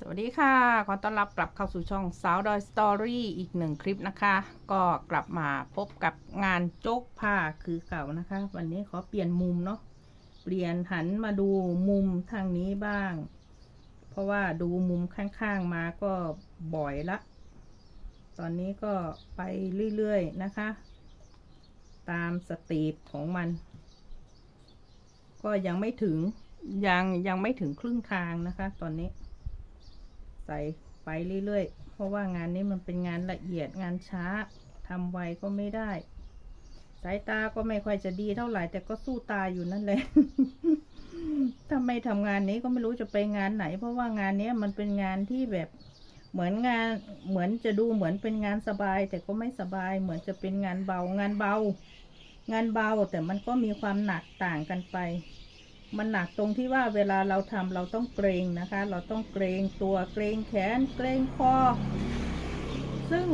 สวัสดีค่ะ ขอต้อนรับกลับเข้าสู่ช่องสาวดอยสตอรี่อีกหนึ่งคลิปนะคะ ก็กลับมาพบกับงานโจ๊กผ้าคือเก่านะคะ วันนี้ขอเปลี่ยนมุมเนาะเปลี่ยนหันมาดูมุมทางนี้บ้าง เพราะว่าดูมุมข้างๆมาก็บ่อยละ ตอนนี้ก็ไปเรื่อยๆนะคะ ตามสตีปของมัน ก็ยังไม่ถึงยังยังไม่ถึงครึ่งทางนะคะ ตอนนี้ ใส่ไปเรื่อยๆ เพราะว่างานนี้มันเป็นงานละเอียดงานช้าทำไวก็ไม่ได้ สายตาก็ไม่ค่อยจะดีเท่าไหร่ แต่ก็สู้ตาอยู่นั่นแหละถ้าไม่ทำงานนี้ก็ไม่รู้จะไปงานไหน เพราะว่างานนี้มันเป็นงานที่แบบเหมือนงานเหมือนจะดูเหมือนเป็นงานสบาย แต่ก็ไม่สบาย เหมือนจะเป็นงานเบางานเบา งานเบาแต่มันก็มีความหนักต่างกันไป มันหนักตรงที่ว่าเวลาเราทำเราต้องเกรงนะคะ เราต้องเกรงตัวเกรงแขนเกรงคอ ซึ่ง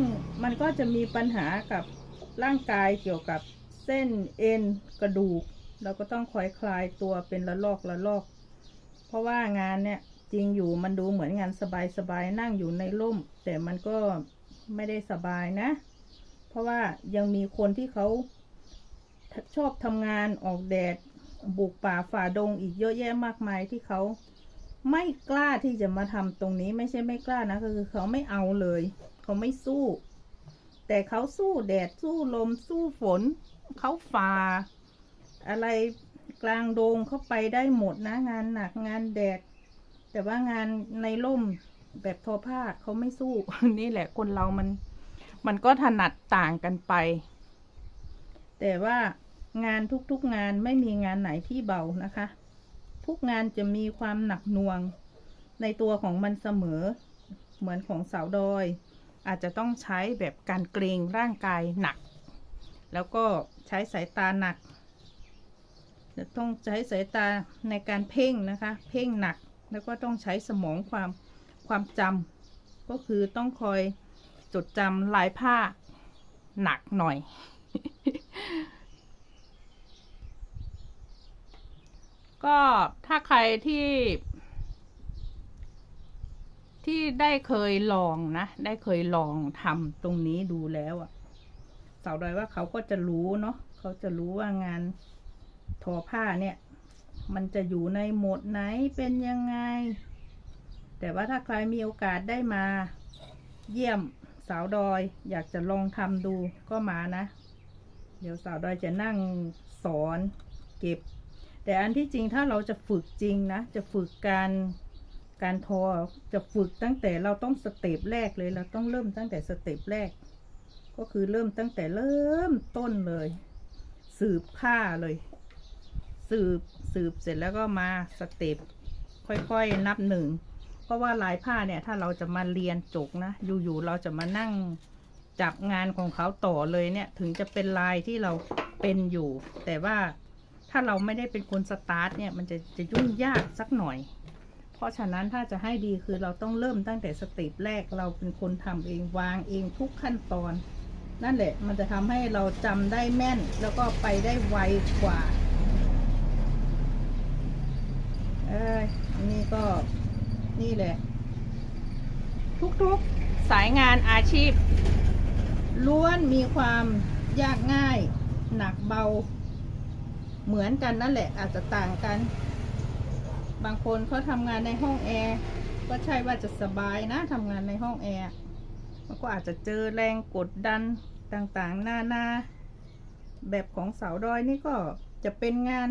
มันก็จะมีปัญหากับร่างกายเกี่ยวกับเส้นเอ็นกระดูก เราก็ต้องคอยคลายตัวเป็นละลอกละลอก เพราะว่างานเนี่ยจริงอยู่มันดูเหมือนงานสบายๆนั่งอยู่ในร่ม แต่มันก็ไม่ได้สบายนะ เพราะว่ายังมีคนที่เขาชอบทำงานออกแดด บุกป่าฝ่าดงอีกเยอะแยะมากมายที่เขาไม่กล้าที่จะมาทำตรงนี้ไม่ใช่ไม่กล้านะก็คือเขาไม่เอาเลย เขาไม่สู้ แต่เขาสู้แดดสู้ลมสู้ฝน เขาฝ่า อะไรกลางโดงเขาไปได้หมดนะ งานหนักงานแดด แต่ว่างานในร่มแบบทอผ้าเขาไม่สู้ นี่แหละคนเรามัน มันก็ถนัดต่างกันไป แต่ว่า งานทุกๆงานไม่มีงานไหนที่เบานะคะ ทุกงานจะมีความหนักหน่วงในตัวของมันเสมอ เหมือนของสาวดอย อาจจะต้องใช้แบบการเกรงร่างกายหนัก แล้วก็ใช้สายตาหนักจะต้องใช้สายตาในการเพ่งนะคะ เพ่งหนักแล้วก็ต้องใช้สมองความความจำก็คือต้องคอยจดจำลายผ้าหนักหน่อย ก็ถ้าใครที่ ที่ได้เคยลองนะ ได้เคยลองทำตรงนี้ดูแล้วอะสาวดอยว่าเขาก็จะรู้เนาะเขาจะรู้ว่างานทอผ้าเนี่ย มันจะอยู่ในโหมดไหนเป็นยังไง แต่ว่าถ้าใครมีโอกาสได้มา เยี่ยมสาวดอยอยากจะลองทำดูก็มานะ เดี๋ยวสาวดอยจะนั่งสอนเก็บ แต่อันที่จริงถ้าเราจะฝึกจริงนะ จะฝึกการการทอจะฝึกตั้งแต่เราต้องสเต็ปแรกเลย เราต้องเริ่มตั้งแต่สเต็ปแรก ก็คือเริ่มตั้งแต่เริ่มต้นเลย สืบผ้าเลย สืบสืบเสร็จแล้วก็มาสเต็ปค่อยๆนับหนึ่งเพราะว่าลายผ้าเนี่ยถ้าเราจะมาเรียนจกนะ อยู่ๆเราจะมานั่งจับงานของเขาต่อเลยเนี่ย ถึงจะเป็นลายที่เราเป็นอยู่ แต่ว่า ถ้าเราไม่ได้เป็นคนสตาร์ทเนี่ยมันจะจะยุ่งยากสักหน่อย เพราะฉะนั้นถ้าจะให้ดีคือเราต้องเริ่มตั้งแต่สเต็ปแรกเราเป็นคนทำเองวางเองทุกขั้นตอน นั่นแหละมันจะทำให้เราจำได้แม่นแล้วก็ไปได้ไวกว่าเอ้ยอันนี่ก็นี่แหละ ทุกๆสายงานอาชีพล้วนมีความยากง่าย หนักเบา เหมือนกันนั่นแหละอาจจะต่างกัน บางคนเขาทำงานในห้องแอร์ก็ใช่ว่าจะสบายนะทำงานในห้องแอร์มันก็อาจจะเจอแรงกดดันต่างๆ หน้านาแบบของสาวดอยนี่ก็จะเป็นงาน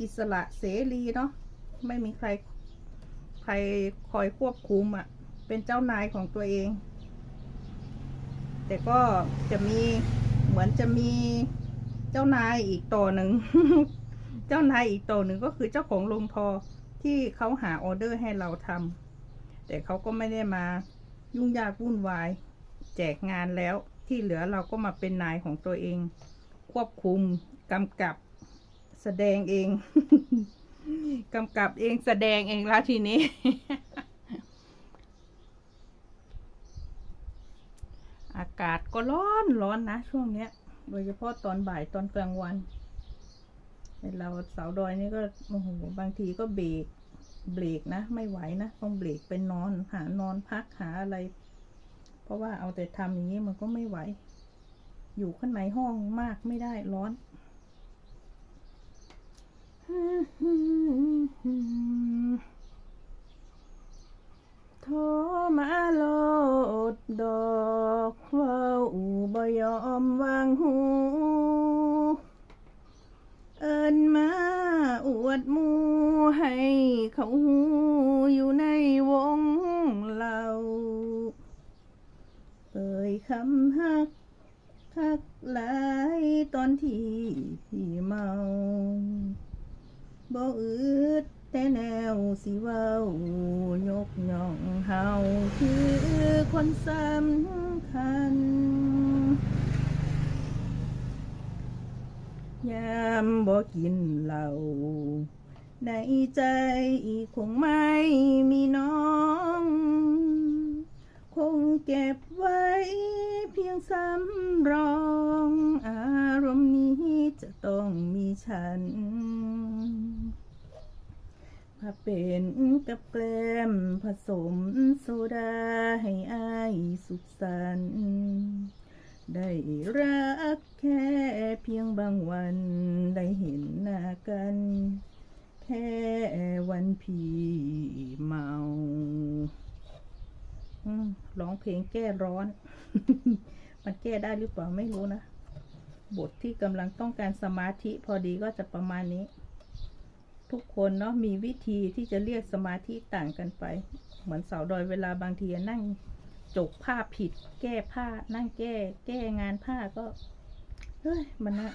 อิสระเสรีเนาะไม่มีใครใครคอยควบคุมอะ่ะ เป็นเจ้านายของตัวเอง แต่ก็จะมีเหมือนจะมี เจ้านายอีกต่อหนึ่ง เจ้านายอีกต่อหนึ่งก็คือเจ้าของโรงทอที่เขาหาออเดอร์ให้เราทำแต่เขาก็ไม่ได้มายุ่งยากวุ่นวาย แจกงานแล้วที่เหลือเราก็มาเป็นนายของตัวเอง ควบคุมกำกับแสดงเองกำกับเองแสดงเองแล้วทีนี้ อากาศก็ร้อนร้อนนะช่วงเนี้ย โดยเฉพาะตอนบ่ายตอนกลางวันเราเสาดอยนี่ก็โอ้โหบางทีก็เบรกเบรกนะ ไม่ไหวนะต้องเบรกไปนอนหานอนพักหาอะไร เพราะว่าเอาแต่ทำอย่างนี้มันก็ไม่ไหว อยู่ข้างในห้องมากไม่ได้ร้อนโทรมาโลดดอกว้า ยอมวางหู เอินมาอวดมูให้เขาหูอยู่ในวงเราเอ่ยคำฮักทักหลายตอนที่พี่เมาบ่อึดแต่แนวสิเว้ายกย่องเฮาคือคนสำคัญ ยามบ่กินเหล้าในใจคงไม่มีน้อง คงเก็บไว้เพียงสำรอง อารมณ์นี้จะต้องมีฉันมาเป็นกับแกล้มผสมโซดาให้อายสุขสันต์ได้รักแค่ เพียงบางวันได้เห็นหน้ากัน แค่วันพี่เมาร้องเพลงแก้ร้อน มันแก้ได้หรือเปล่าไม่รู้นะ บทที่กำลังต้องการสมาธิพอดีก็จะประมาณนี้ ทุกคนเนาะมีวิธีที่จะเรียกสมาธิต่างกันไป เหมือนสาวดอยเวลาบางทีนั่งจกผ้าผิด แก้ผ้านั่งแก้ แก้งานผ้าก็ เฮ้ยมันนะ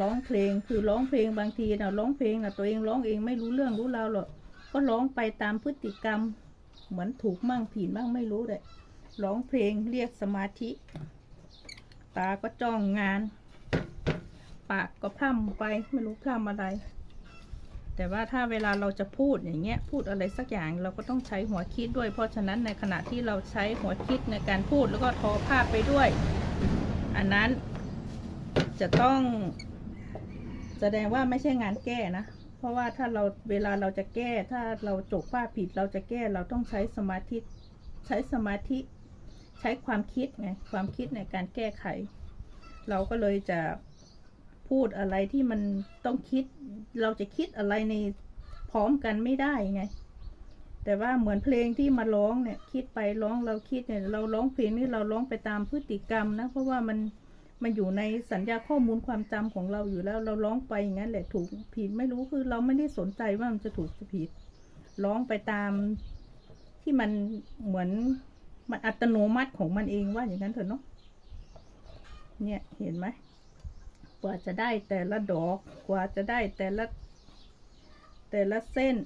ร้องเพลงคือร้องเพลงบางทีนะร้องเพลงนะตัวเองร้องเองไม่รู้เรื่องรู้ราวหรอกก็ร้องไปตามพฤติกรรม เหมือนถูกมั่งผิดมั่งไม่รู้เลยร้องเพลงเรียกสมาธิ ตาก็จ้องงาน ปากก็พร่ำไปไม่รู้พร่ำอะไร แต่ว่าถ้าเวลาเราจะพูดอย่างเงี้ยพูดอะไรสักอย่างเราก็ต้องใช้หัวคิดด้วย เพราะฉะนั้นในขณะที่เราใช้หัวคิดในการพูดแล้วก็ทอภาพไปด้วย อันนั้น จะต้องแสดงว่าไม่ใช่งานแก้นะ เพราะว่าถ้าเราเวลาเราจะแก้ ถ้าเราจกภาผิดเราจะแก้เราต้องใช้สมาธิใช้สมาธิ ใช้ความคิดไงความคิดในการแก้ไข เราก็เลยจะพูดอะไรที่มันต้องคิด เราจะคิดอะไรในพร้อมกันไม่ได้ไง แต่ว่าเหมือนเพลงที่มาร้องเนี่ย คิดไปร้องเราคิดเนี่ย เราร้องเพลงนี่เราร้องไปตามพฤติกรรมนะ เพราะว่ามัน มันอยู่ในสัญญาข้อมูลความจำของเราอยู่แล้ว เราร้องไปอย่างนั้นแหละถูกผิดไม่รู้คือเราไม่ได้สนใจว่ามันจะถูกจะผิด ร้องไปตามที่มันเหมือนมันอัตโนมัติของมันเองว่าอย่างนั้นเถอะเนาะเนี่ยเห็นไหมกว่าจะได้แต่ละดอกกว่าจะได้แต่ละแต่ละเส้น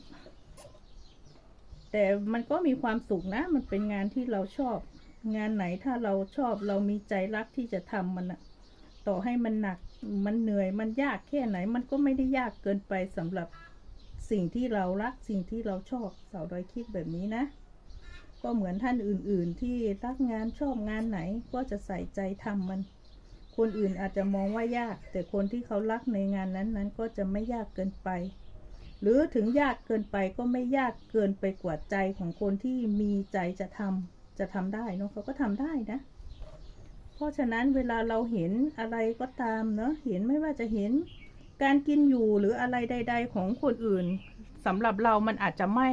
แต่มันก็มีความสุขนะ มันเป็นงานที่เราชอบ งานไหนถ้าเราชอบเรามีใจรักที่จะทำมันอะต่อให้มันหนักมันเหนื่อยมันยากแค่ไหน มันก็ไม่ได้ยากเกินไปสำหรับสิ่งที่เรารักสิ่งที่เราชอบสาวดอยคิดแบบนี้นะ ก็เหมือนท่านอื่น ๆ ที่รักงานชอบงานไหนก็จะใส่ใจทำมัน คนอื่นอาจจะมองว่ายาก แต่คนที่เขารักในงานนั้นนั้นก็จะไม่ยากเกินไป หรือถึงยากเกินไปก็ไม่ยากเกินไปกว่าใจของคนที่มีใจจะทำ จะทำได้เนาะเขาก็ทำได้นะ เพราะฉะนั้นเวลาเราเห็นอะไรก็ตามเนาะเห็นไม่ว่าจะเห็นการกินอยู่หรืออะไรใด ๆ ของคนอื่นสำหรับเรามันอาจจะไม่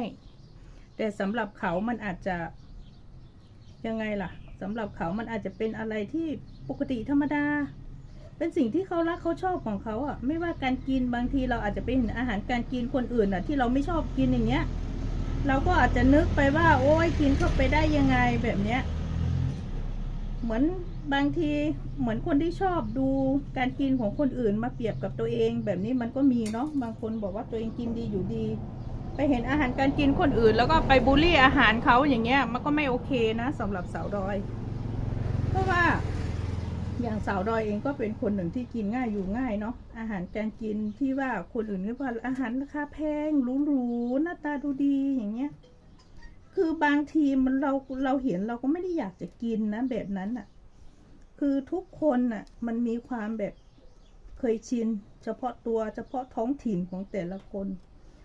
แต่สำหรับเขามันอาจจะ ยังไงล่ะสำหรับเขามันอาจจะเป็นอะไรที่ปกติธรรมดา เป็นสิ่งที่เขารักเขาชอบของเขาอะ ไม่ว่าการกินบางทีเราอาจจะไปเห็นอาหารการกินคนอื่นอะ ที่เราไม่ชอบกินอย่างเงี้ย เราก็อาจจะนึกไปว่า โอ้ยกินเข้าไปได้ยังไงแบบเนี้ย เหมือนบางทีเหมือนคนที่ชอบดูการกินของคนอื่นมาเปรียบกับตัวเอง แบบนี้มันก็มีเนาะบางคนบอกว่าตัวเองกินดีอยู่ดี ไปเห็นอาหารการกินคนอื่น แล้วก็ไปบูลลี่อาหารเขาอย่างเงี้ย มันก็ไม่โอเคนะสำหรับสาวดอย เพราะว่า อย่างสาวดอยเองก็เป็นคนหนึ่งที่กินง่ายอยู่ง่ายเนาะอาหารการกินที่ว่าคนอื่นก็ว่าอาหารราคาแพงหรูๆหน้าตาดูดีอย่างเงี้ย คือบางทีมันเราเราเห็นเราก็ไม่ได้อยากจะกินนะแบบนั้นอะ คือทุกคนน่ะ มันมีความแบบเคยชิน เฉพาะตัวเฉพาะท้องถิ่นของแต่ละคน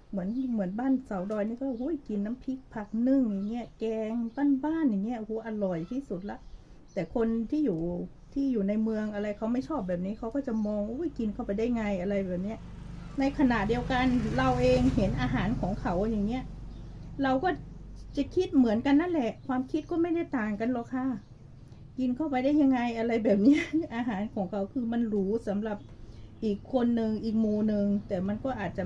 เหมือนเหมือนบ้านเสาดอยนี่ก็โอ้ยกินน้ำพริกผักนึ่งอย่างเงี้ยแกงบ้านๆอย่างเงี้ยโอ้อร่อยที่สุดละแต่คนที่อยู่ ที่อยู่ในเมืองอะไรเขาไม่ชอบแบบนี้เขาก็จะมองอุ้ยกินเข้าไปได้ไงอะไรแบบเนี้ย ในขณะเดียวกันเราเองเห็นอาหารของเขาอย่างเงี้ย เราก็จะคิดเหมือนกันนั่นแหละ ความคิดก็ไม่ได้ต่างกันหรอกค่ะกินเข้าไปได้ยังไงอะไรแบบเนี้ยอาหารของเขาคือมันหรูสำหรับอีกคนหนึ่งอีกหมูหนึ่งแต่มันก็อาจจะ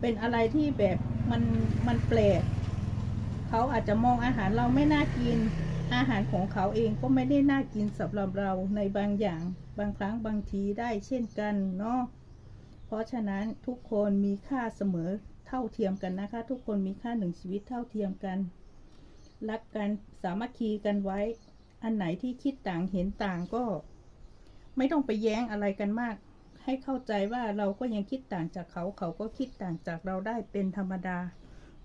เป็นอะไรที่แบบมันมันแปลกเขาอาจจะมองอาหารเราไม่น่ากิน อาหารของเขาเองก็ไม่ได้น่ากินสำหรับเราในบางอย่าง บางครั้งบางทีได้เช่นกันเนาะเพราะฉะนั้นทุกคนมีค่าเสมอเท่าเทียมกันนะคะ ทุกคนมีค่าหนึ่งชีวิตเท่าเทียมกัน รักกันสามัคคีกันไว้ อันไหนที่คิดต่างเห็นต่างก็ ไม่ต้องไปแย้งอะไรกันมาก ให้เข้าใจว่าเราก็ยังคิดต่างจากเขาเขาก็คิดต่างจากเราได้เป็นธรรมดา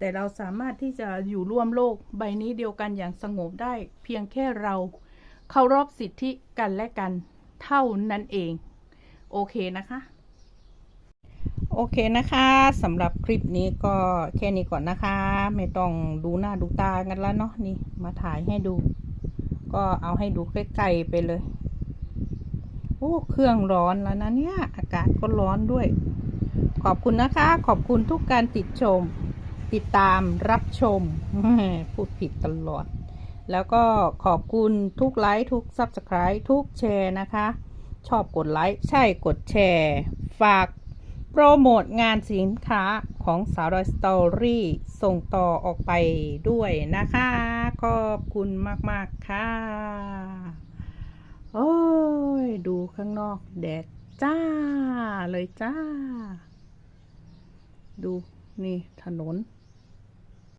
แต่เราสามารถที่จะอยู่ร่วมโลกใบนี้เดียวกันอย่างสงบได้ เพียงแค่เราเคารพสิทธิกันและกันเท่านั้นเอง โอเคนะคะ โอเคนะคะสำหรับคลิปนี้ก็แค่นี้ก่อนนะคะ ไม่ต้องดูหน้าดูตากันแล้วเนาะนี่มาถ่ายให้ดู ก็เอาให้ดูใกล้ๆไปเลยโอ้เครื่องร้อนแล้วนะเนี่ย อากาศก็ร้อนด้วย ขอบคุณนะคะ ขอบคุณทุกการติดชม ติดตามรับชม พูดผิดตลอด แล้วก็ขอบคุณทุกไลค์ทุก Subscribe ทุกแชร์นะคะ ชอบกดไลค์ใช่กดแชร์ ฝากโปรโมทงานสินค้าของสาวดอยสตอรี่ส่งต่อออกไปด้วยนะคะ ขอบคุณมาก ๆ ค่ะ โอ้ย ดูข้างนอกแดดจ้าเลยจ้า ดูนี่ถนน